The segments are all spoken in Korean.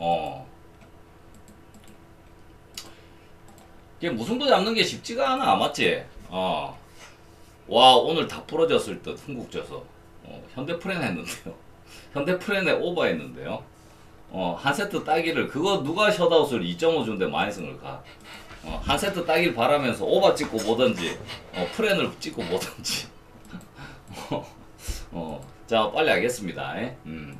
어. 이게 무승부 잡는 게 쉽지가 않아, 맞지? 어. 와, 오늘 다 부러졌을 듯, 흥국져서. 어, 현대프렌 했는데요. 현대프렌에 오버했는데요. 어, 한 세트 따기를, 그거 누가 셧아웃을 2.5 준대 마이승을 가. 어, 한 세트 따길 바라면서 오버 찍고 보든지, 어, 프렌을 찍고 보든지. 어, 어, 자, 빨리 하겠습니다. 예? 음.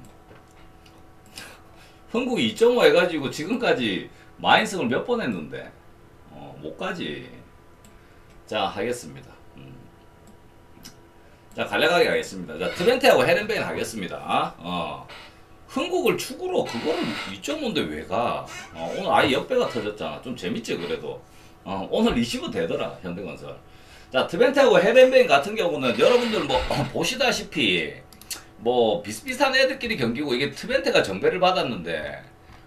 흥국이 2.5 해가지고 지금까지 마인승을 몇 번 했는데, 어, 못 가지. 자, 하겠습니다. 음. 자, 갈래가게 하겠습니다. 자, 트렌트하고 헤렌베인 하겠습니다. 어. 흥국을 축으로 그거를 2.5인데 왜 가? 어, 오늘 아예 역배가 터졌잖아. 좀 재밌지, 그래도. 어, 오늘 리시브 되더라, 현대건설. 자, 트벤트하고 헤렌베인 같은 경우는 여러분들 뭐, 보시다시피, 뭐, 비슷비슷한 애들끼리 경기고, 이게 트벤트가 정배를 받았는데,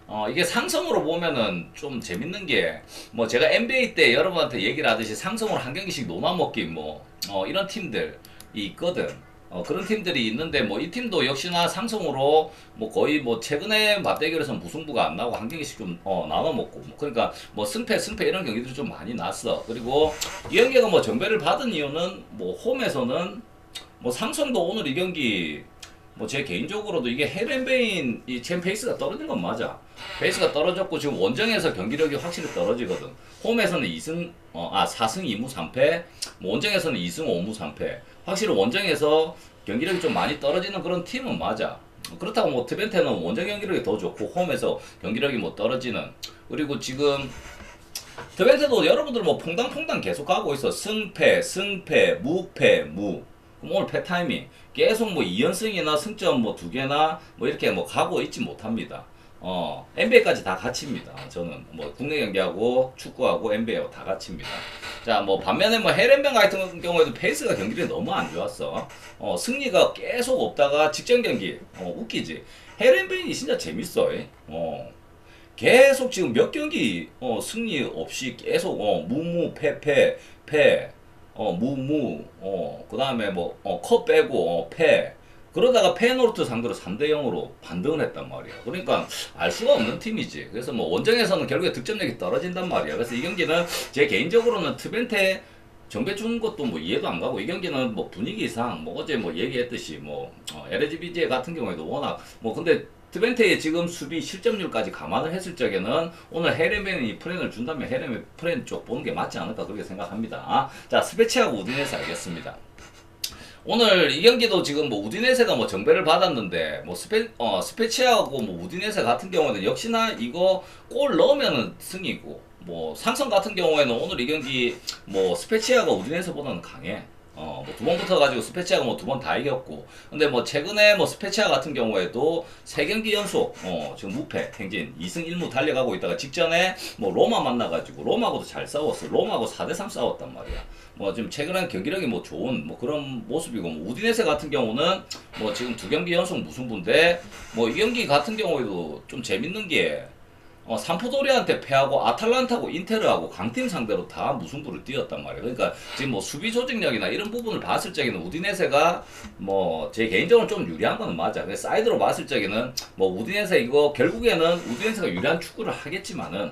어, 이게 상성으로 보면은 좀 재밌는 게, 뭐, 제가 NBA 때 여러분한테 얘기를 하듯이 상성으로 한 경기씩 노나먹기, 뭐, 어, 이런 팀들이 있거든. 어, 그런 팀들이 있는데, 뭐, 이 팀도 역시나 상성으로, 뭐, 거의 뭐, 최근에 맞대결에서 무승부가 안 나고 한 경기씩 좀, 어, 나눠 먹고, 뭐 그러니까, 뭐, 승패, 승패 이런 경기들이 좀 많이 났어. 그리고, 이 경기가 뭐, 정배를 받은 이유는, 뭐, 홈에서는, 뭐, 상성도 오늘 이 경기, 뭐 제 개인적으로도 이게 헤렌베인 이챔 페이스가 떨어진 건 맞아. 페이스가 떨어졌고 지금 원정에서 경기력이 확실히 떨어지거든. 홈에서는 2승 어, 아 4승 2무 3패. 뭐 원정에서는 2승 5무 3패. 확실히 원정에서 경기력이 좀 많이 떨어지는 그런 팀은 맞아. 그렇다고 뭐 트벤테는 원정 경기력이 더 좋고 홈에서 경기력이 뭐 떨어지는 그리고 지금 트벤테도 여러분들 뭐 퐁당퐁당 계속 가고 있어 승패 승패 무패 무 그럼 오늘 패타임이 계속 뭐 2연승이나 승점 뭐 두 개나 뭐 이렇게 뭐 가고 있지 못합니다. 어, NBA까지 다 같이입니다. 저는 뭐 국내 경기하고 축구하고 NBA하고 다 같이입니다. 자, 뭐 반면에 뭐 헤렌뱅 같은 경우에도 페이스가 경기력이 너무 안 좋았어. 어, 승리가 계속 없다가 직전 경기 어, 웃기지. 헤렌뱅이 진짜 재밌어. 예. 어. 계속 지금 몇 경기 어, 승리 없이 계속 어, 무무 패패 패 어, 무무, 어, 그 다음에 뭐, 어, 컵 빼고, 어, 패. 그러다가 페노르트 상대로 3대 0으로 반등을 했단 말이야. 그러니까 알 수가 없는 팀이지. 그래서 뭐 원정에서는 결국에 득점력이 떨어진단 말이야. 그래서 이 경기는 제 개인적으로는 트벤테 정배 주는 것도 뭐 이해도 안 가고 이 경기는 뭐 분위기상 뭐 어제 뭐 얘기했듯이 뭐 어, LGBJ 같은 경우에도 워낙 뭐 근데 트벤테의 지금 수비 실점률까지 감안을 했을 적에는 오늘 헤레멘이 프렌을 준다면 헤레멘 프렌 쪽 보는 게 맞지 않을까 그렇게 생각합니다. 자 스페치하고 우디네스 알겠습니다. 오늘 이 경기도 지금 뭐 우디네세가 뭐 정배를 받았는데 뭐 스페 어 스페치하고 뭐 우디네세 같은 경우는 역시나 이거 골 넣으면은 승이고 뭐 상성 같은 경우에는 오늘 이 경기 뭐 스페치아가 우디네세보다는 강해. 어, 뭐 두 번 붙어가지고 스페치아가 뭐 두 번 다 이겼고. 근데 뭐 최근에 뭐 스페치아 같은 경우에도 세 경기 연속, 어, 지금 무패, 행진 2승 1무 달려가고 있다가 직전에 뭐 로마 만나가지고 로마하고도 잘 싸웠어. 로마하고 4대3 싸웠단 말이야. 뭐 지금 최근에 경기력이 뭐 좋은 뭐 그런 모습이고 뭐 우디네세 같은 경우는 뭐 지금 두 경기 연속 무승부인데 뭐 이 경기 같은 경우에도 좀 재밌는 게 어, 삼포도리한테 패하고 아탈란타고 인테르하고 강팀 상대로 다 무승부를 뛰었단 말이에요. 그러니까 지금 뭐 수비 조직력이나 이런 부분을 봤을 적에는 우디네세가 뭐 제 개인적으로 좀 유리한 거는 맞아. 근데 사이드로 봤을 적에는 뭐 우디네세 이거 결국에는 우디네세가 유리한 축구를 하겠지만은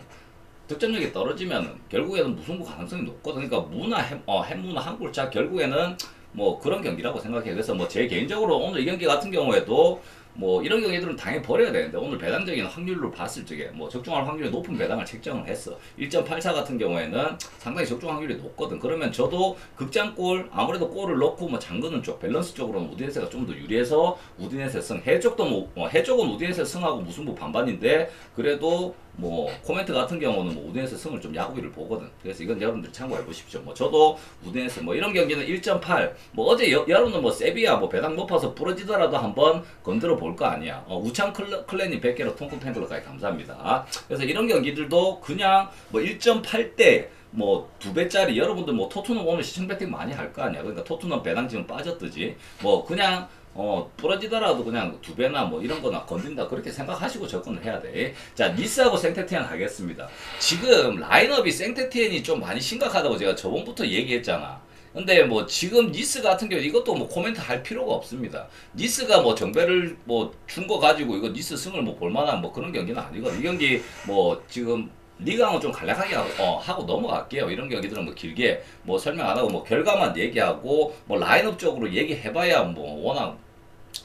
득점력이 떨어지면 결국에는 무승부 가능성이 높거든. 그러니까 무나 햄, 어, 햄무나 한 골차 결국에는 뭐 그런 경기라고 생각해요. 그래서 뭐 제 개인적으로 오늘 이 경기 같은 경우에도 뭐 이런 경기들은 당연히 버려야 되는데 오늘 배당적인 확률로 봤을 적에 뭐 적중할 확률이 높은 배당을 책정을 했어. 1.84 같은 경우에는 상당히 적중 확률이 높거든. 그러면 저도 극장골 아무래도 골을 넣고 뭐 잠그는 쪽 밸런스 쪽으로는 우디네스가 좀 더 유리해서 우디네스 승. 해 쪽도 뭐 어, 해 쪽은 우디네스 승하고 무승부 반반인데 그래도 뭐 코멘트 같은 경우는 뭐 우디네스 승을 좀 야구비를 보거든. 그래서 이건 여러분들 참고해 보십시오. 뭐 저도 우디네스 뭐 이런 경기는 1.8. 뭐 어제 여, 여러분은 뭐 세비야 뭐 배당 높아서 부러지더라도 한번 건드려 볼 거 아니야. 어, 우창 클레, 클랜이 100개로 통큰 팬클럽까지 감사합니다. 그래서 이런 경기들도 그냥 뭐 1.8대 뭐두 배짜리 여러분들 뭐 토트넘 오늘 시청 배팅 많이 할 거 아니야. 그러니까 토트넘 배당 지금 빠졌듯이 뭐 그냥 어, 부러지더라도 그냥 두 배나 뭐 이런 거나 건든다 그렇게 생각하시고 접근을 해야 돼. 자, 니스하고 생테티엔 하겠습니다. 지금 라인업이 생테티엔이 좀 많이 심각하다고 제가 저번부터 얘기했잖아. 근데 뭐 지금 니스 같은 경우 이것도 뭐 코멘트 할 필요가 없습니다. 니스가 뭐 정배를 뭐 준 거 가지고 이거 니스 승을 뭐 볼만한 뭐 그런 경기는 아니거든. 이 경기 뭐 지금 리강은 좀 간략하게 하고, 어, 하고 넘어갈게요. 이런 경기들은 뭐 길게 뭐 설명 안 하고 뭐 결과만 얘기하고 뭐 라인업 쪽으로 얘기해봐야 뭐 워낙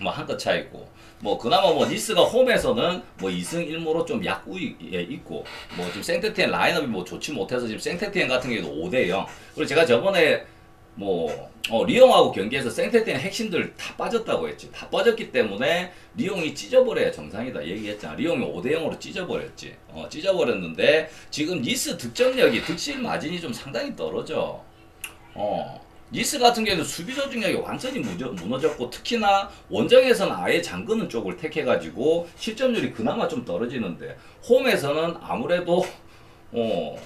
뭐 한 끗 차이고 뭐 그나마 뭐 니스가 홈에서는 뭐 2승 1무로 좀 약우에 있고 뭐 지금 생테티엔 라인업이 뭐 좋지 못해서 지금 생테티엔 같은 경우도 5대 0 그리고 제가 저번에 뭐 어, 리옹하고 경기에서 생테티엔 핵심들 다 빠졌다고 했지. 다 빠졌기 때문에 리옹이 찢어버려야 정상이다 얘기했잖아. 리옹이 5대 0으로 찢어버렸지. 어, 찢어버렸는데 지금 니스 득점력이 득실 마진이 좀 상당히 떨어져. 어 니스 같은 경우는 수비 조직력이 완전히 무너졌고 특히나 원정에서는 아예 잠그는 쪽을 택해가지고 실점률이 그나마 좀 떨어지는데 홈에서는 아무래도 어.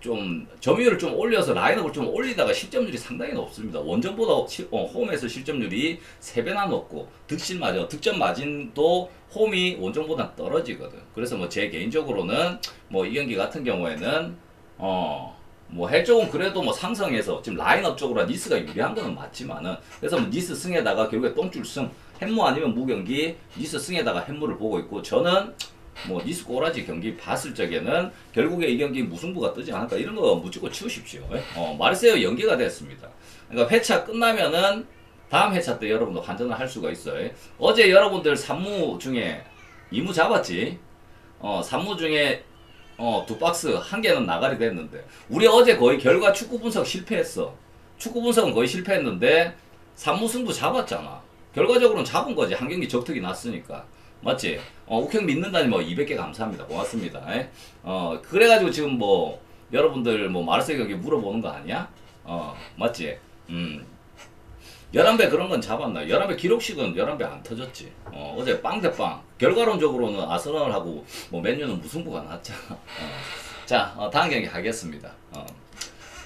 좀 점유율을 좀 올려서 라인업을 좀 올리다가 실점률이 상당히 높습니다. 원정보다 시- 어, 홈에서 실점률이 3배나 높고 득실 마진, 득점 마진도 홈이 원정보다 떨어지거든. 그래서 뭐 제 개인적으로는 뭐 이 경기 같은 경우에는 어, 뭐 해 쪽은 그래도 뭐 상승해서 지금 라인업 쪽으로 니스가 유리한 거는 맞지만은 그래서 뭐 니스 승에다가 결국에 똥줄 승 햄무 아니면 무경기 니스 승에다가 햄무를 보고 있고 저는 뭐 니스 꼬라지 경기 봤을 적에는 결국에 이 경기 무승부가 뜨지 않을까 이런 거 무조건 치우십시오. 예? 어, 마르세유 연기가 됐습니다. 그러니까 회차 끝나면은 다음 회차 때 여러분도 환전을 할 수가 있어요. 어제 여러분들 산무 중에 이무 잡았지. 어, 산무 중에 어, 두 박스 한 개는 나가리 됐는데 우리 어제 거의 결과 축구 분석 실패했어. 축구 분석은 거의 실패했는데 산무승부 잡았잖아. 결과적으로는 잡은 거지. 한 경기 적특이 났으니까. 맞지? 어, uk형 믿는다니 뭐 200개 감사합니다. 고맙습니다. 예? 어, 그래가지고 지금 뭐 여러분들 뭐 마르세 경기 물어보는 거 아니야? 어, 맞지? 음. 11배 그런 건 잡았나? 11배 기록식은 11배 안 터졌지. 어, 어제 빵 대 빵. 결과론적으로는 아스널하고 뭐 맨유는 무승부가 났잖아. 어. 자, 어, 다음 경기 하겠습니다. 어.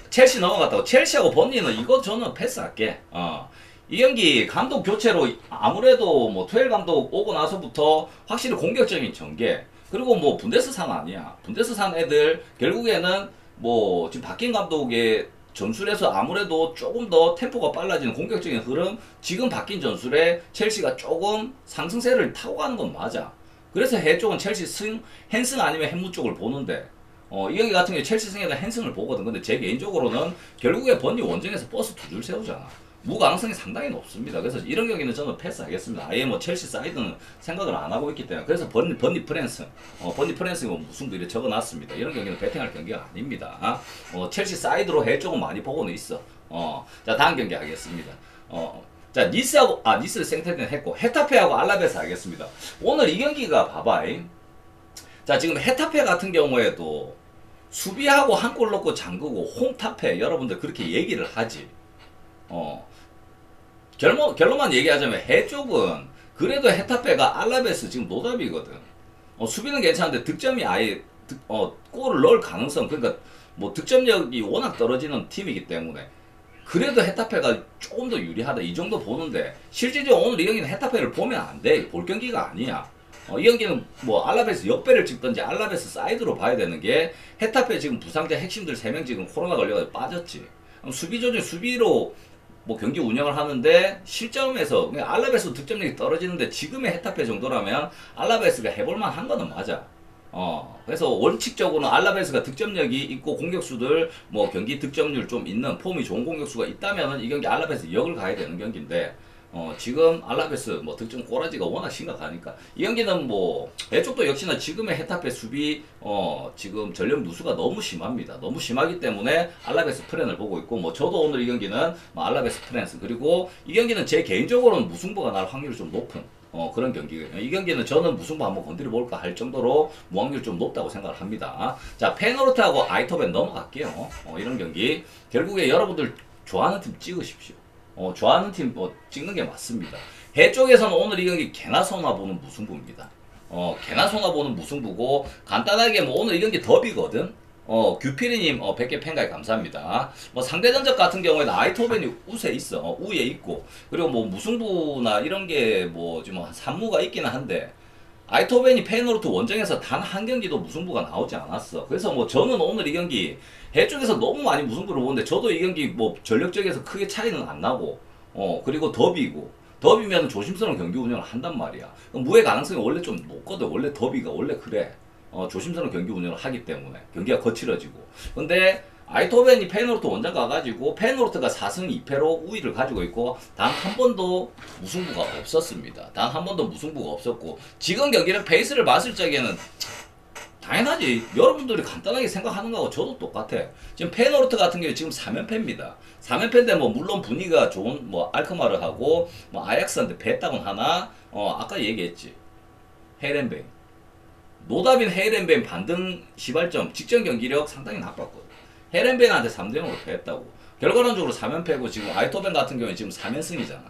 첼시 넘어갔다고. 첼시하고 번니는 이거 저는 패스할게. 어. 이 경기 감독 교체로 아무래도 뭐 투엘 감독 오고 나서부터 확실히 공격적인 전개 그리고 뭐 분데스산 아니야. 분데스산 애들 결국에는 뭐 지금 바뀐 감독의 전술에서 아무래도 조금 더 템포가 빨라지는 공격적인 흐름 지금 바뀐 전술에 첼시가 조금 상승세를 타고 가는 건 맞아. 그래서 해 쪽은 첼시 승 헨슨 아니면 햄무 쪽을 보는데 어, 이 경기 같은 경우에 첼시 승에다 헨슨을 보거든. 근데 제 개인적으로는 결국에 번니 원정에서 버스 두 줄 세우잖아. 무가능성이 상당히 높습니다. 그래서 이런 경기는 저는 패스하겠습니다. 아예 뭐 첼시 사이드는 생각을 안 하고 있기 때문에 그래서 번니, 번니 프랜스, 어, 번니 프랜스 뭐 무슨 일이 적어놨습니다. 이런 경기는 배팅할 경기가 아닙니다. 어, 첼시 사이드로 해 조금 많이 보고는 있어. 어, 자 다음 경기 하겠습니다. 어, 자 니스하고 아 니스를 생태는 했고 헤타페하고 알라베스 하겠습니다. 오늘 이 경기가 봐봐잉. 자 지금 헤타페 같은 경우에도 수비하고 한 골 넣고 잠그고 홈타페 여러분들 그렇게 얘기를 하지. 어 결론 결론만 얘기하자면 해 쪽은 그래도 헤타페가 알라베스 지금 노답이거든. 어, 수비는 괜찮은데 득점이 아예 득, 어, 골을 넣을 가능성 그러니까 뭐 득점력이 워낙 떨어지는 팀이기 때문에 그래도 헤타페가 조금 더 유리하다 이 정도 보는데 실질적으로 오늘 이 경기는 헤타페를 보면 안 돼. 볼 경기가 아니야. 어, 이 경기는 뭐 알라베스 옆배를 찍든지 알라베스 사이드로 봐야 되는 게 헤타페 지금 부상자 핵심들 3명 지금 코로나 걸려서 빠졌지. 수비 조절 수비로 뭐 경기 운영을 하는데 실점에서 알라베스 득점력이 떨어지는데 지금의 헤타페 정도라면 알라베스가 해볼만 한 거는 맞아. 어, 그래서 원칙적으로는 알라베스가 득점력이 있고 공격수들 뭐 경기 득점률 좀 있는 폼이 좋은 공격수가 있다면은 이 경기 알라베스 역을 가야 되는 경기인데 어, 지금 알라베스 뭐 득점 꼬라지가 워낙 심각하니까 이 경기는 뭐 배쪽도 역시나 지금의 헤타페 수비 어, 지금 전력 누수가 너무 심합니다. 너무 심하기 때문에 알라베스 프렌을 보고 있고 뭐 저도 오늘 이 경기는 뭐 알라베스 프렌스 그리고 이 경기는 제 개인적으로는 무승부가 날 확률이 좀 높은 어, 그런 경기거든요. 이 경기는 저는 무승부 한번 건드려 볼까 할 정도로 무확률 좀 높다고 생각을 합니다. 자, 페노르트하고 아이토벤 넘어갈게요. 어, 이런 경기. 결국에 여러분들 좋아하는 팀 찍으십시오. 어, 좋아하는 팀 뭐 찍는 게 맞습니다. 해 쪽에서는 오늘 이 경기 개나 소나 보는 무승부입니다. 어, 개나 소나 보는 무승부고 간단하게 뭐 오늘 이 경기 더비거든. 어, 규피리님, 어, 100개 팬가입 감사합니다. 뭐 상대전적 같은 경우에는 아이토벤이 우세 있어. 어, 우에 있고. 그리고 뭐 무승부나 이런 게 뭐 지금 한 3무가 있기는 한데, 아이토벤이 페이노르트 원정에서 단 한 경기도 무승부가 나오지 않았어. 그래서 뭐 저는 오늘 이 경기 해 쪽에서 너무 많이 무승부를 보는데 저도 이 경기 뭐 전력적에서 크게 차이는 안 나고 어 그리고 더비고 더비면 조심스러운 경기 운영을 한단 말이야. 무해 가능성이 원래 좀 높거든. 원래 더비가 원래 그래. 어, 조심스러운 경기 운영을 하기 때문에 경기가 거칠어지고. 근데 아이토벤이 페노르트 원정 가가지고 페노르트가 4승 2패로 우위를 가지고 있고 단 한 번도 무승부가 없었습니다. 단 한 번도 무승부가 없었고 지금 경기는 페이스를 봤을 적에는 당연하지. 여러분들이 간단하게 생각하는 거하고 저도 똑같아. 지금 페노르트 같은 경우 지금 3연패입니다. 3연패인데 뭐 물론 분위기가 좋은 뭐 알크마를 하고 뭐 아약스한테 뺐다곤 하나 어 아까 얘기했지. 헤렌뱅. 노답인 헤렌뱅 반등 시발점 직전 경기력 상당히 나빴거든. 헤렌뱅한테 3대 0으로 패했다고. 결과론적으로 3연패고 지금 아이토벤 같은 경우에 지금 3연승이잖아.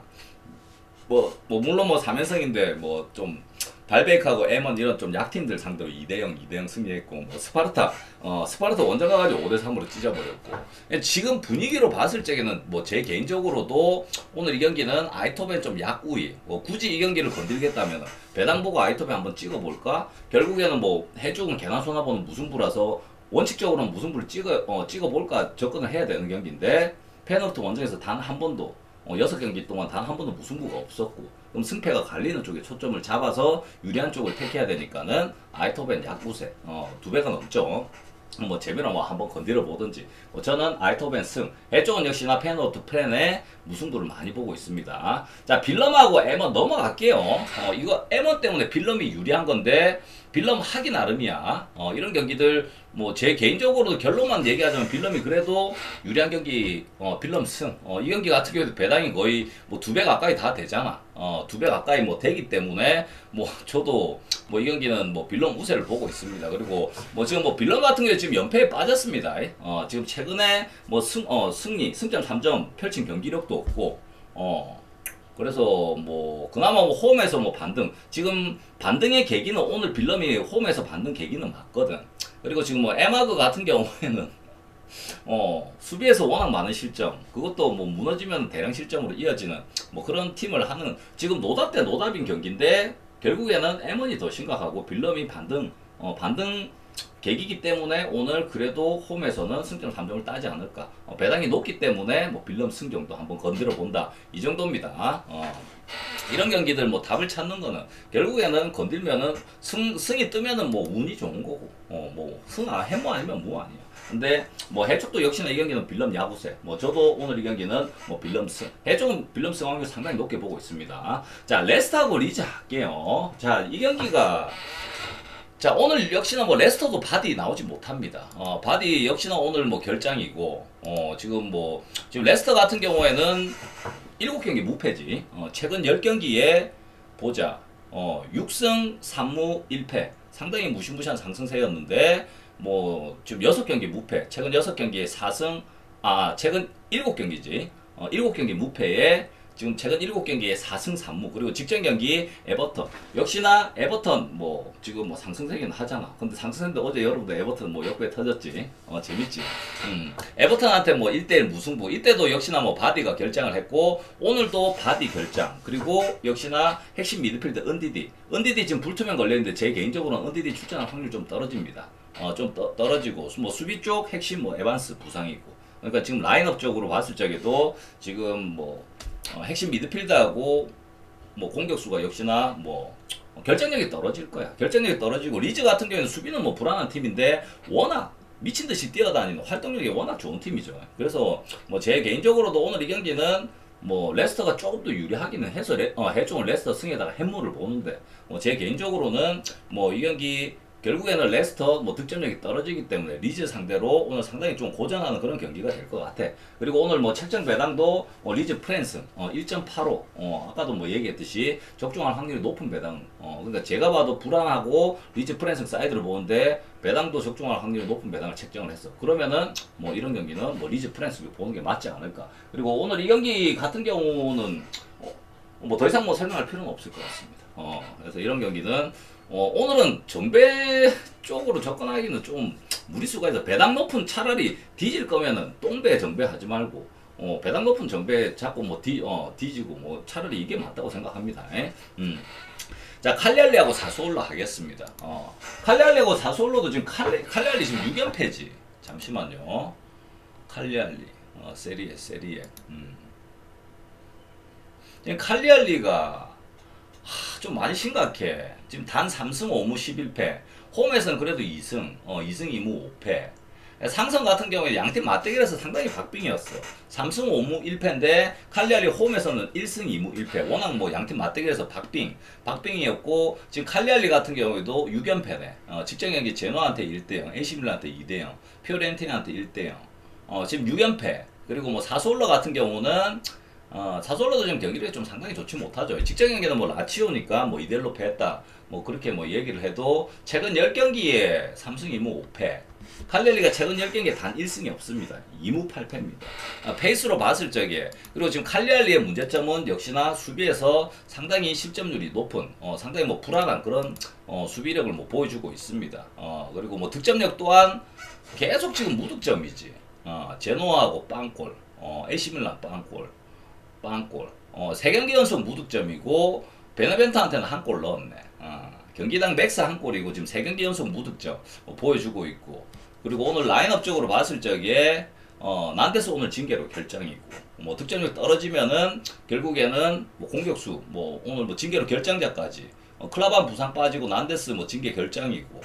뭐, 뭐 물론 뭐 3연승인데 뭐 좀 발베이크하고 에먼 이런 좀 약팀들 상대로 2대 0, 2대 0 승리했고 뭐 스파르타 어 스파르타 원정 가가지고 5대 3으로 찢어버렸고 예, 지금 분위기로 봤을 적에는 뭐 제 개인적으로도 오늘 이 경기는 아이토벤 좀 약우위 뭐 굳이 이 경기를 건들겠다면 배당 보고 아이토벤 한번 찍어볼까 결국에는 뭐 해죽은 개나 소나 보는 무승부라서 원칙적으로는 무승부를 찍어 어, 찍어볼까 접근을 해야 되는 경기인데 페널트 원정에서 단 한 번도 어, 6경기 동안 단 한 번도 무승부가 없었고 그럼 승패가 갈리는 쪽에 초점을 잡아서 유리한 쪽을 택해야 되니까는 아이토벤 약부세 어, 두 배가 넘죠. 뭐 재미로 뭐 한번 건드려 보든지 뭐 저는 아이토벤 승 해쪽은 역시나 페노트 프렌에 무승부를 많이 보고 있습니다. 자 빌럼하고 에먼 넘어갈게요. 어, 이거 에먼 때문에 빌럼이 유리한 건데 빌럼 하기 나름이야. 어, 이런 경기들 뭐 제 개인적으로 결론만 얘기하자면 빌럼이 그래도 유리한 경기 어, 빌럼 승. 어, 이 경기 같은 경우도 배당이 거의 뭐 두 배 가까이 다 되잖아. 어, 두 배 가까이 뭐 되기 때문에 뭐 저도 뭐 이 경기는 뭐 빌런 우세를 보고 있습니다. 그리고 뭐 지금 뭐 빌런 같은 경우 지금 연패에 빠졌습니다. 어, 지금 최근에 뭐 승, 어, 승리, 승점 3점 펼친 경기력도 없고, 어, 그래서 뭐 그나마 뭐 홈에서 뭐 반등 지금 반등의 계기는 오늘 빌럼이 홈에서 반등 계기는 맞거든. 그리고 지금 뭐 에마그 같은 경우에는 어, 수비에서 워낙 많은 실점, 그것도 뭐 무너지면 대량 실점으로 이어지는 뭐 그런 팀을 하는 지금 노답 대 노답인 경기인데 결국에는 에먼이 더 심각하고 빌럼이 반등, 어, 반등 계기기 때문에 오늘 그래도 홈에서는 승점 3점을 따지 않을까. 어, 배당이 높기 때문에 뭐 빌럼 승정도 한번 건드려 본다. 이 정도입니다. 어. 이런 경기들 뭐 답을 찾는 거는 결국에는 건들면은 승, 승이 뜨면은 뭐 운이 좋은 거고, 어, 뭐 승, 아, 해모 아니면 무 아니야. 근데 뭐 해쪽도 역시나 이 경기는 빌럼 야구세. 뭐 저도 오늘 이 경기는 뭐 빌럼 승. 해쪽은 빌럼 승 확률 상당히 높게 보고 있습니다. 자 레스트하고 리즈 할게요. 자 이 경기가 자 오늘 역시나 뭐 레스터도 바디 나오지 못합니다. 어 바디 역시나 오늘 뭐 결장이고 어 지금 뭐 지금 레스터 같은 경우에는 7경기 무패지. 어 최근 10경기에 보자. 어 6승 3무 1패. 상당히 무시무시한 상승세였는데 뭐 지금 6경기 무패. 최근 6경기에 4승 아 최근 7경기지. 어 7경기 무패에 지금 최근 7경기에 4승 3무. 그리고 직전 경기 에버턴. 역시나 에버턴 뭐 지금 뭐 상승세긴 하잖아. 근데 상승세인데 어제 여러분들 에버턴 뭐 역배 터졌지? 어 재밌지? 음. 에버턴한테 뭐 1대1 무승부. 이때도 역시나 뭐 바디가 결장을 했고 오늘도 바디 결장. 그리고 역시나 핵심 미드필더 은디디. 은디디 지금 불투명 걸렸는데 제 개인적으로는 은디디 출전할 확률 좀 떨어집니다. 어좀 떨어지고 뭐 수비 쪽 핵심 뭐 에반스 부상이고 그러니까 지금 라인업 쪽으로 봤을 적에도 지금 뭐 어, 핵심 미드필더하고 뭐 공격수가 역시나 뭐 결정력이 떨어질 거야. 결정력이 떨어지고 리즈 같은 경우에는 수비는 뭐 불안한 팀인데 워낙 미친 듯이 뛰어다니는 활동력이 워낙 좋은 팀이죠. 그래서 뭐 제 개인적으로도 오늘 이 경기는 뭐 레스터가 조금 더 유리하기는 해서 레, 어, 해종을 레스터 승에다가 해물을 보는데 뭐 제 개인적으로는 뭐 이 경기 결국에는 레스터 뭐 득점력이 떨어지기 때문에 리즈 상대로 오늘 상당히 좀 고전하는 그런 경기가 될 것 같아. 그리고 오늘 뭐 책정 배당도 어, 리즈 프랜스 어, 1.85 어, 아까도 뭐 얘기했듯이 적중할 확률이 높은 배당. 어, 그러니까 제가 봐도 불안하고 리즈 프랜스 사이드를 보는데 배당도 적중할 확률이 높은 배당을 책정을 했어. 그러면은 뭐 이런 경기는 뭐 리즈 프랜스 보는 게 맞지 않을까. 그리고 오늘 이 경기 같은 경우는 어, 뭐더 이상 뭐 설명할 필요는 없을 것 같습니다. 어, 그래서 이런 경기는 어, 오늘은 정배 쪽으로 접근하기는 좀 무리수가 있어. 배당 높은 차라리 뒤질 거면은 똥배 정배 하지 말고 어, 배당 높은 정배 자꾸 뭐 뒤, 어, 뒤지고 뭐 차라리 이게 맞다고 생각합니다. 에? 음. 자 칼리알리하고 사수올라 하겠습니다. 어, 칼리알리하고 사수올라도 지금 칼리, 칼리알리 지금 6연패지. 잠시만요. 칼리알리 어, 세리에 세리에. 음. 칼리알리가 하, 좀 많이 심각해. 지금 단 3승 5무 11패. 홈에서는 그래도 2승, 어, 2승 2무 5패. 상성 같은 경우에 양팀 맞대결에서 상당히 박빙이었어. 3승 5무 1패인데 칼리알리 홈에서는 1승 2무 1패. 워낙 뭐 양팀 맞대결에서 박빙, 박빙이었고 지금 칼리알리 같은 경우에도 6연패네. 어, 직전 경기 제노한테 1대0, 에시밀란한테 2대 0, 피오렌티나한테 1대 0. 어, 지금 6연패. 그리고 뭐 사솔로 같은 경우는 어, 사솔로도 지금 경기력이 좀 상당히 좋지 못하죠. 직전 경기는 뭐 라치오니까 뭐 이델로 패했다. 뭐 그렇게 뭐 얘기를 해도 최근 10경기에 3승 2무 5패. 칼렐리가 최근 10경기에 단 1승이 없습니다. 2무 8패입니다. 아, 페이스로 봤을 적에 그리고 지금 칼리알리의 문제점은 역시나 수비에서 상당히 실점률이 높은 어, 상당히 뭐 불안한 그런 어, 수비력을 뭐 보여주고 있습니다. 어, 그리고 뭐 득점력 또한 계속 지금 무득점이지. 어, 제노하고 빵골, 어, 에시밀란 빵골, 빵골. 어, 세 경기 연속 무득점이고 베네벤트한테는 한 골 넣었네. 어, 경기당 맥스 한 골이고 지금 세 경기 연속 무득점 어, 보여주고 있고 그리고 오늘 라인업적으로 봤을 적에 어, 난데스 오늘 징계로 결정이고 뭐 득점력 떨어지면은 결국에는 뭐 공격수 뭐 오늘 뭐 징계로 결정자까지 어, 클라반 부상 빠지고 난데스 뭐 징계 결정이고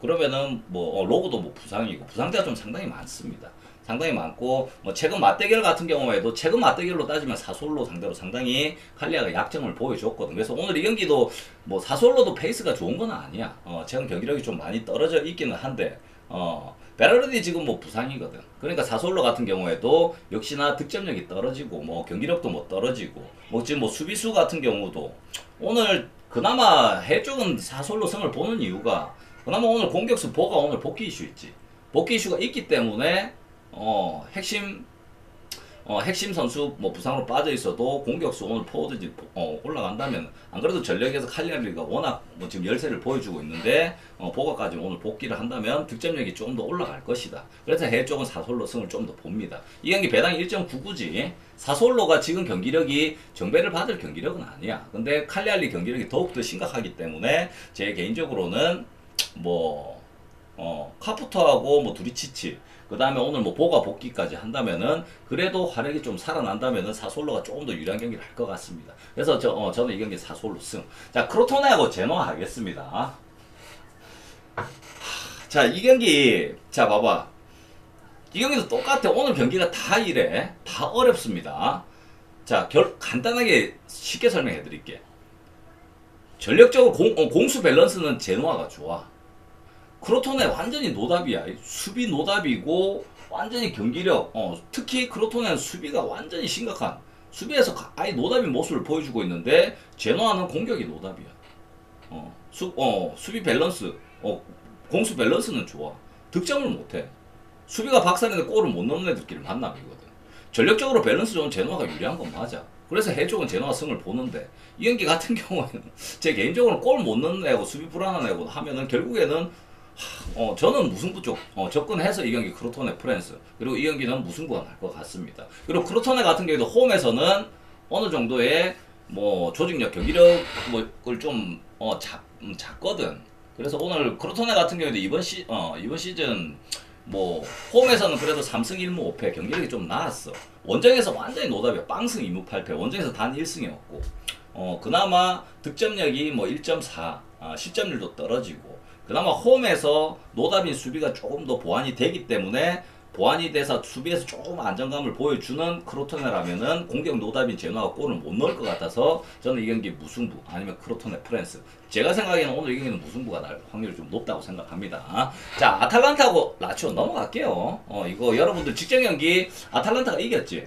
그러면은 뭐 어, 로고도 뭐 부상이고 부상자가 좀 상당히 많습니다. 상당히 많고 뭐 최근 맞대결 같은 경우에도 최근 맞대결로 따지면 사솔로 상대로 상당히 칼리아가 약점을 보여줬거든. 그래서 오늘 이 경기도 뭐 사솔로도 페이스가 좋은 건 아니야. 어, 최근 경기력이 좀 많이 떨어져 있기는 한데 어, 베라르디 지금 뭐 부상이거든. 그러니까 사솔로 같은 경우에도 역시나 득점력이 떨어지고 뭐 경기력도 뭐 떨어지고 뭐 지금 뭐 수비수 같은 경우도 오늘 그나마 해 쪽은 사솔로 성을 보는 이유가 그나마 오늘 공격수 보가 오늘 복귀 이슈 있지. 복귀 이슈가 있기 때문에 어, 핵심 어, 핵심 선수 뭐 부상으로 빠져 있어도 공격수 오늘 포워드지 어, 올라간다면 안 그래도 전력에서 칼리아리가 워낙 뭐 지금 열세를 보여주고 있는데 어, 보가까지 오늘 복귀를 한다면 득점력이 좀 더 올라갈 것이다. 그래서 해외 쪽은 사솔로 승을 좀 더 봅니다. 이 경기 배당 1.99지 사솔로가 지금 경기력이 정배를 받을 경기력은 아니야. 근데 칼리알리 경기력이 더욱더 심각하기 때문에 제 개인적으로는 뭐 어, 카푸터하고 뭐 두리치치 그 다음에 오늘 뭐 보가 복귀까지 한다면은 그래도 화력이 좀 살아난다면은 사솔로가 조금 더 유리한 경기를 할 것 같습니다. 그래서 저 어, 저는 이 경기 사솔로 승. 자 크로토네하고 제노아 하겠습니다. 자 이 경기 자 봐봐 이 경기도 똑같아 오늘 경기가 다 이래 다 어렵습니다. 자 결, 간단하게 쉽게 설명해 드릴게. 전력적으로 공, 어, 공수 밸런스는 제노아가 좋아. 크로톤에 완전히 노답이야. 수비 노답이고 완전히 경기력. 어, 특히 크로톤의 수비가 완전히 심각한. 수비에서 가- 아예 노답인 모습을 보여주고 있는데 제노아는 공격이 노답이야. 어, 수, 어, 수비 밸런스, 어, 공수 밸런스는 좋아. 득점을 못해. 수비가 박살인데 골을 못 넣는 애들끼리 만남이거든. 전력적으로 밸런스 좋은 제노아가 유리한 건 맞아. 그래서 해쪽은 제노아 승을 보는데 이 경기 같은 경우에는 제 개인적으로 골 못 넣는 애고 수비 불안한 애고 하면은 결국에는 어, 저는 무승부 쪽 어, 접근해서 이 경기 크로토네 프랜스 그리고 이 경기는 무승부가 날 것 같습니다. 그리고 크로토네 같은 경우도 홈에서는 어느 정도의 뭐 조직력 경기력을 좀 어, 작, 음, 작거든. 그래서 오늘 크로토네 같은 경우도 이번 시 어, 이번 시즌 뭐 홈에서는 그래도 3승 1무 5패 경기력이 좀 나았어. 원정에서 완전히 노답이야. 빵승 2무 8패. 원정에서 단 1승이었고 어, 그나마 득점력이 뭐 1.4, 아, 실점률도 떨어지고 그나마 홈에서 노답인 수비가 조금 더 보완이 되기 때문에 보완이 돼서 수비에서 조금 안정감을 보여주는 크로토네라면은 공격 노답인 제노아가 골을 못 넣을 것 같아서 저는 이 경기 무승부 아니면 크로토네 프랜스. 제가 생각에는 오늘 이 경기는 무승부가 날 확률이 좀 높다고 생각합니다. 자 아탈란타하고 라치오 넘어갈게요. 어 이거 여러분들 직전 경기 아탈란타가 이겼지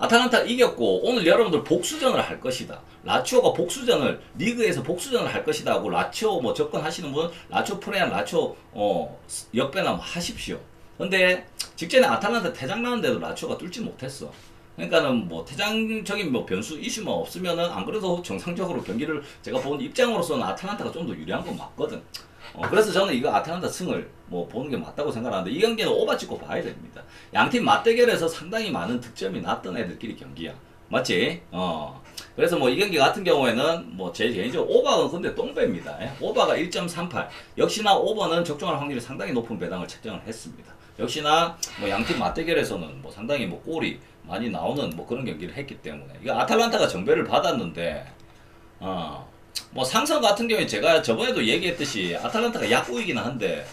아탈란타 이겼고 오늘 여러분들 복수전을 할 것이다. 라치오가 복수전을 리그에서 복수전을 할 것이다 하고 라치오 뭐 접근하시는 분 라치오 프레안 라치오 어 역배나 뭐 하십시오. 근데 직전에 아탈란타 퇴장 나는데도 라치오가 뚫지 못했어. 그러니까는 뭐 퇴장적인 뭐 변수 이슈만 없으면은 안 그래도 정상적으로 경기를 제가 본 입장으로서는 아탈란타가 좀 더 유리한 건 맞거든. 어, 그래서 저는 이거 아탈란타 승을 뭐 보는 게 맞다고 생각하는데 이 경기는 오바 찍고 봐야 됩니다. 양팀 맞대결에서 상당히 많은 득점이 났던 애들끼리 경기야. 맞지? 어. 그래서 뭐 이 경기 같은 경우에는 뭐 제 개인적으로 오버는 근데 똥배입니다. 예? 오버가 1.38. 역시나 오버는 적중할 확률이 상당히 높은 배당을 책정을 했습니다. 역시나 뭐 양팀 맞대결에서는 뭐 상당히 뭐 골이 많이 나오는 뭐 그런 경기를 했기 때문에 이거 아탈란타가 정배를 받았는데 어. 뭐 상성 같은 경우에 제가 저번에도 얘기했듯이 아탈란타가 약국이긴 한데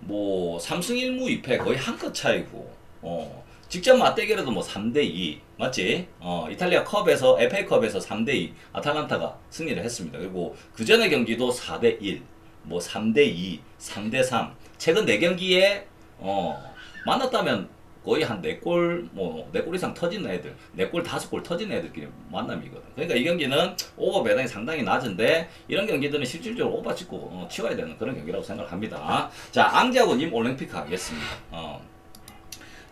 뭐 3승 1무 2패 거의 한 끗 차이고 어 직접 맞대결에도 뭐 3대2 맞지? 어 이탈리아 컵에서 FA컵에서 3대2 아탈란타가 승리를 했습니다. 그리고 그 전의 경기도 4대1 뭐 3대2 3대3 최근 4경기에 어 만났다면 거의 한 4골 뭐 4골 이상 터진 애들 4골 5골 터진 애들끼리 만남이거든. 그러니까 이 경기는 오버 배당이 상당히 낮은데 이런 경기들은 실질적으로 오버 찍고 어, 치워야 되는 그런 경기라고 생각합니다. 자 앙지하고 님 올림픽 하겠습니다. 어.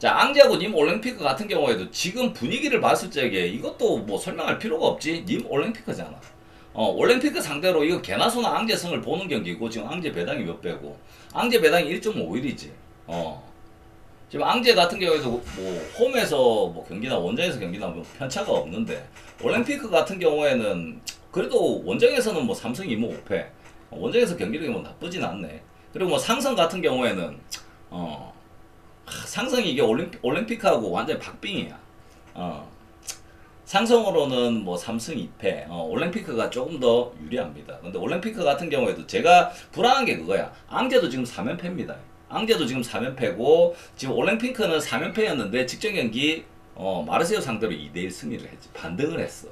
자, 앙지하고 님 올림피크 같은 경우에도 지금 분위기를 봤을 적에 이것도 뭐 설명할 필요가 없지. 님 올림피크잖아. 어, 올림피크 상대로 이거 개나소나 앙제승을 보는 경기고 지금 앙제 배당이 몇 배고 앙제 배당이 1.51이지. 어. 지금 앙제 같은 경우에도 뭐 홈에서 뭐 경기나 원정에서 경기나 뭐 편차가 없는데 올림피크 같은 경우에는 그래도 원정에서는 뭐 삼성 2무 5패 원정에서 경기력이 뭐 나쁘진 않네. 그리고 뭐 상성 같은 경우에는 어 하, 상성이 이게 올림픽, 올림픽하고 완전 박빙이야. 어. 상성으로는 뭐 3승 2패, 어, 올림피크가 조금 더 유리합니다. 근데 올림피크 같은 경우에도 제가 불안한 게 그거야. 앙제도 지금 3연패입니다. 앙제도 지금 3연패고, 지금 올림피크는 3연패였는데, 직전 경기, 어, 마르세유 상대로 2대1 승리를 했지. 반등을 했어.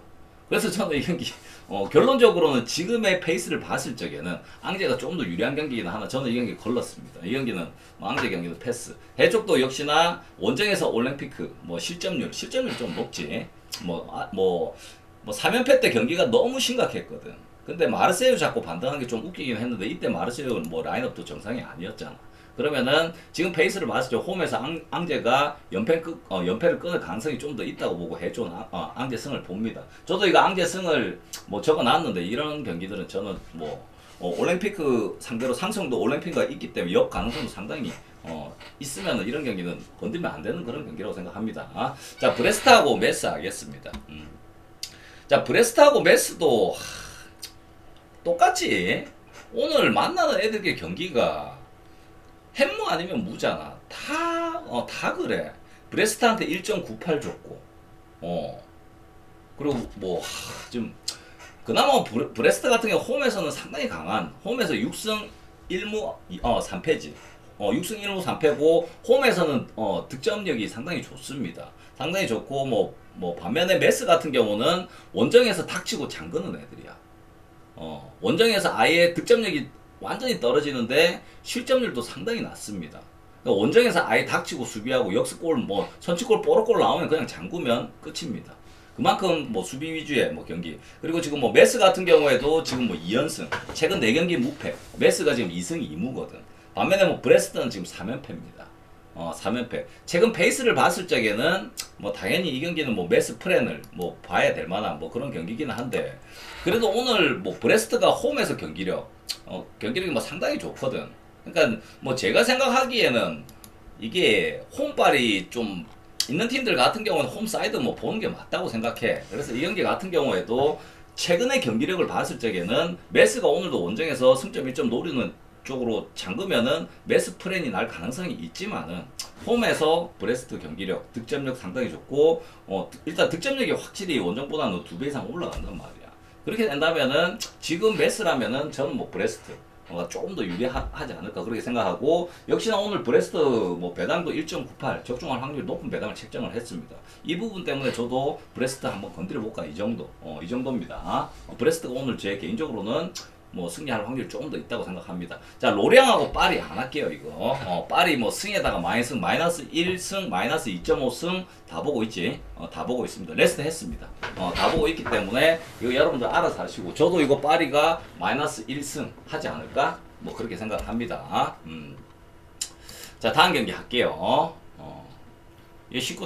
그래서 저는 이 경기, 어, 결론적으로는 지금의 페이스를 봤을 적에는 앙제가 조금 더 유리한 경기이긴 하나 저는 이 경기 걸렀습니다. 이 경기는 뭐 앙제 경기는 패스. 해쪽도 역시나 원정에서 올림피크 뭐 실점률, 실점률 좀 높지. 뭐, 아, 뭐, 뭐 3연패 때 경기가 너무 심각했거든. 근데 마르세유 자꾸 반등한 게 좀 웃기긴 했는데 이때 마르세유는 뭐 라인업도 정상이 아니었잖아. 그러면은 지금 페이스를 봤을 때 홈에서 앙, 앙제가 연패 끄, 어, 연패를 끊을 가능성이 좀 더 있다고 보고 해준 앙, 어, 앙제승을 봅니다. 저도 이거 앙제승을 뭐 적어놨는데 이런 경기들은 저는 뭐 어, 올림피크 상대로 상성도 올림픽가 있기 때문에 역 가능성도 상당히 어, 있으면 이런 경기는 건들면 안 되는 그런 경기라고 생각합니다. 아, 자 브레스트하고 메스 하겠습니다. 음. 자 브레스트하고 메스도 하, 똑같이 오늘 만나는 애들의 경기가 햄무 아니면 무잖아. 다, 어, 다 그래. 브레스트한테 1.98 줬고, 어. 그리고 뭐, 하, 좀, 그나마 브레, 브레스트 같은 경우 홈에서는 상당히 강한, 홈에서 6승 1무, 어, 3패지. 어, 6승 1무 3패고, 홈에서는, 어, 득점력이 상당히 좋습니다. 상당히 좋고, 뭐, 뭐, 반면에 메스 같은 경우는 원정에서 닥치고 잠그는 애들이야. 어, 원정에서 아예 득점력이 완전히 떨어지는데 실점률도 상당히 낮습니다. 그러니까 원정에서 아예 닥치고 수비하고 역습골 뭐 선취골 뽀록골 나오면 그냥 잠그면 끝입니다. 그만큼 뭐 수비 위주의 뭐 경기 그리고 지금 뭐 메스 같은 경우에도 지금 뭐 2연승 최근 4경기 무패 메스가 지금 2승 2무거든 반면에 뭐 브레스트는 지금 3연패입니다 어 3연패 최근 페이스를 봤을 적에는 뭐 당연히 이 경기는 뭐 메스 프렌을 뭐 봐야 될 만한 뭐 그런 경기기는 한데 그래도 오늘 뭐 브레스트가 홈에서 경기력 어, 경기력이 뭐 상당히 좋거든. 그러니까 뭐 제가 생각하기에는 이게 홈발이 좀 있는 팀들 같은 경우는 홈 사이드 뭐 보는 게 맞다고 생각해. 그래서 이 경기 같은 경우에도 최근의 경기력을 봤을 적에는 메스가 오늘도 원정에서 승점 1점 노리는 쪽으로 잠그면은 메스 프렌이 날 가능성이 있지만은 홈에서 브레스트 경기력 득점력 상당히 좋고 어 일단 득점력이 확실히 원정보다는 두 배 이상 올라간단 말이야. 그렇게 된다면은 지금 메스라면은 저는 뭐 브레스트 가 조금 더 유리하지 않을까 그렇게 생각하고 역시나 오늘 브레스트 뭐 배당도 1.98 적중할 확률 높은 배당을 책정을 했습니다. 이 부분 때문에 저도 브레스트 한번 건드려 볼까 이 정도 어, 이 정도입니다. 어, 브레스트가 오늘 제 개인적으로는 뭐 승리할 확률이 조금 더 있다고 생각합니다. 자 로량하고 파리 안 할게요 이거. 어, 파리 뭐 승에다가 마이너스 마이너스 1승 마이너스 2.5승 다 보고 있지. 어, 다 보고 있습니다. 레스트 했습니다. 어, 다 보고 있기 때문에 이거 여러분들 알아서 하시고 저도 이거 파리가 마이너스 1승 하지 않을까? 뭐 그렇게 생각합니다. 음. 자 다음 경기 할게요. 어, 이 19